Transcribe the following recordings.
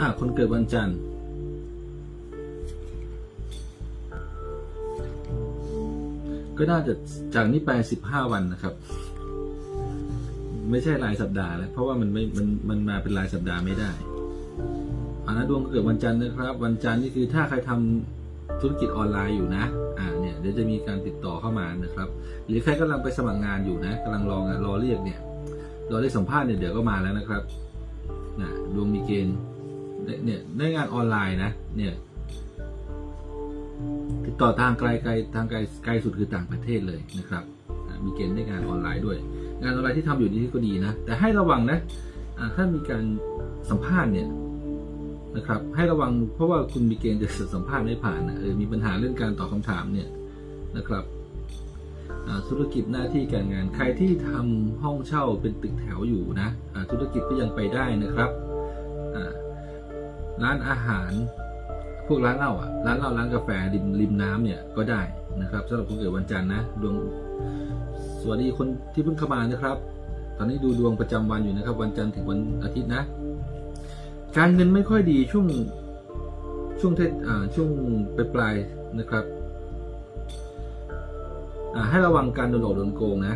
อ่าคนเกิดวันจันทร์ก็น่าจะจากนี้ไปสิบห้าวันนะครับ ไม่ใช่รายสัปดาห์แล้ว เพราะว่ามันไม่มันมันมาเป็นรายสัปดาห์ไม่ได้อานะดวงเกิดวันจันทร์นะครับ วันจันทร์นี่คือถ้าใครทำธุรกิจออนไลน์อยู่นะ อ่าเนี่ยเดี๋ยวจะมีการติดต่อเข้ามานะครับ หรือใครกำลังไปสมัครงานอยู่นะกำลังรองานรอเรียกเนี่ยรอเรียกสัมภาษณ์เนี่ยเดี๋ยวก็มาแล้วนะครับนะดวงมีเกณฑ์ เนี่ยได้งานออนไลน์นะ เนี่ย ติดต่อทางไกลไกลทางไกลไกลสุดคือต่างประเทศเลยนะครับ มีเกณฑ์ได้งานออนไลน์ด้วย งานออนไลน์ที่ทำอยู่นี่ก็ดีนะ แต่ให้ระวังนะถ้ามีการสัมภาษณ์เนี่ยนะครับ ให้ระวังเพราะว่าคุณมีเกณฑ์จะสัมภาษณ์ไม่ผ่านนะเออมีปัญหาเรื่องการตอบคำถามเนี่ยนะครับธุรกิจหน้าที่การงานใครที่ทำห้องเช่าเป็นตึกแถวอยู่นะธุรกิจก็ยังไปได้นะครับ ร้านอาหาร พวกร้านเหล้าอะร้านเหล้าร้านกาแฟริมริมน้ำเนี่ยก็ได้นะครับสำหรับคนเกิดวันจันทร์นะดวงสวัสดีคนที่เพิ่งเข้ามานะครับ ตอนนี้ดูดวงประจำวันอยู่นะครับ วันจันทร์ถึงวันอาทิตย์นะ การเงินไม่ค่อยดีช่วงช่วงเทศอ่าช่วงปลายปลายนะครับให้ระวังการโดนหลอกโดนโกงนะ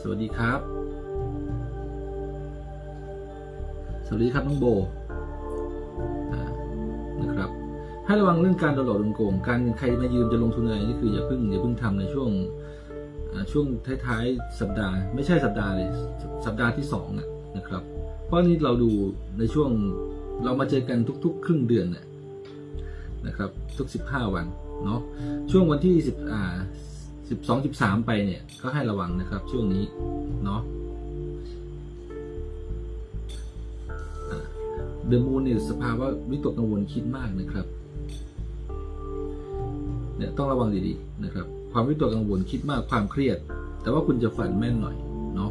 สวัสดีครับ สวัสดีครับน้องโบนะครับให้ระวังเรื่องการโดนหลอกโดนโกง การใครมายืมจะลงทุนอะไรนี่คืออย่าเพิ่งอย่าเพิ่งทำในช่วงช่วงท้ายๆสัปดาห์ ไม่ใช่สัปดาห์เลยสัปสัปดาห์ที่สองอะนะครับ เพราะนี่เราดูในช่วงเรามาเจอกันทุก ๆ ครึ่งเดือนน่ะนะครับทุกสิบห้าวันเนาะช่วงวันที่สิบอ่าสิบสองสิบสามไปเนี่ยก็ให้ระวังนะครับช่วงนี้เนาะ เดอะมูนเนี่ยสภาวะวิตกกังวลคิดมากนะครับเนี่ยต้องระวังดีๆนะครับ ความวิตกกังวลคิดมากความเครียด แต่ว่าคุณจะฝันแม่นหน่อยเนาะ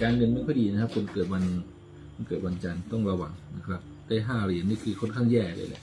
การเงินไม่ค่อยดีนะครับคนเกิดวันคนเกิดวันจันทร์ต้องระวังนะครับ ได้ห้าเหรียญนี่คือค่อนข้างแย่เลยแหละ